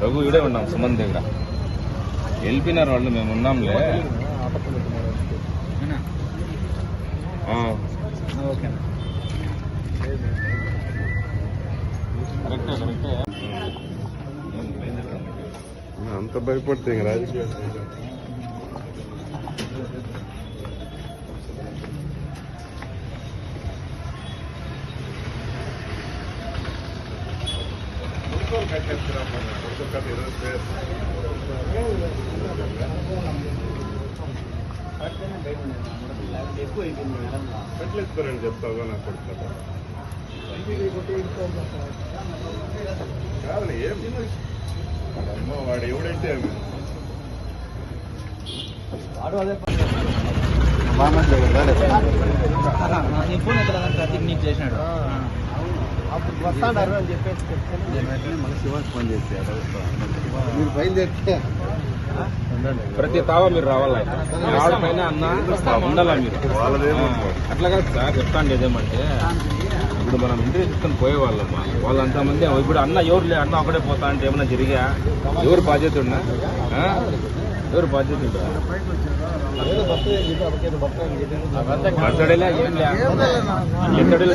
రఘు ఇవిడే ఉన్నాం సుమన్ దగ్గర. వెళ్ళిపోయినారు వాళ్ళు మేము ఉన్నాంలే. అంత భయపడితే రాజకీయ ఎక్కువ అయిపోయింది మేడం ఎట్లేసుకోరని చెప్తావు నాకు కొడుకు కాదు ఏం అమ్మో, వాడు ఎవడైతే వాడు అదే అలా, నీ ఫోన్ ఎక్కడ ప్రతీక్ నీకు చేసినాడు వస్తాడారు అని చెప్పేసి మళ్ళీ శివాకి ఫోన్ చేశాడు మీరు బయలుదేరితే ప్రతి తావా మీరు రావాలా? రావడం పైన అన్న ఉండాలా మీరు? వాళ్ళదేమో అట్లా కాదు సార్ చెప్తాండి ఏదేమంటే ఇప్పుడు మనం ఇంటర్వ్యూ తీసుకొని పోయేవాళ్ళమ్మా వాళ్ళంతా మంది ఇప్పుడు అన్న ఎవరు లే అన్న ఒకడే పోతా అంటే ఏమన్నా జరిగా? ఎవరు బాధ్యత ఉన్నా? ఎవరు బాధ్యత ఉంటా బర్త్డేలా ఏం లే ఎక్కడేలో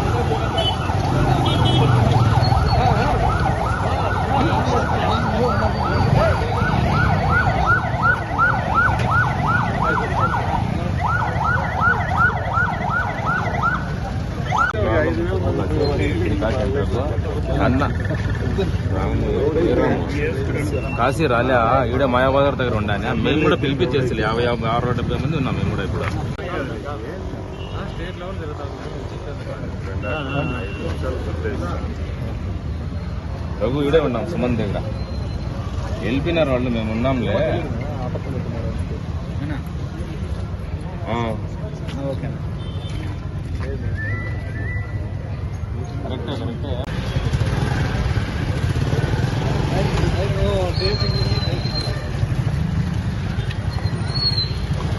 కాశీ రాలే ఈడ మాయాబజార్ దగ్గర ఉండాలి మేము కూడా పిలిపించేసి యాభై యాభై ఆరు డెబ్బై మంది ఉన్నాం మేము కూడా ఇప్పుడు ఐదు నిమిషాలు కొట్టేసి. రఘు ఇడే ఉన్నాం సుమంత్ దగ్గర వెళ్ళిపోయినారు వాళ్ళు మేము ఉన్నాంలే ఆ, ఓకేనా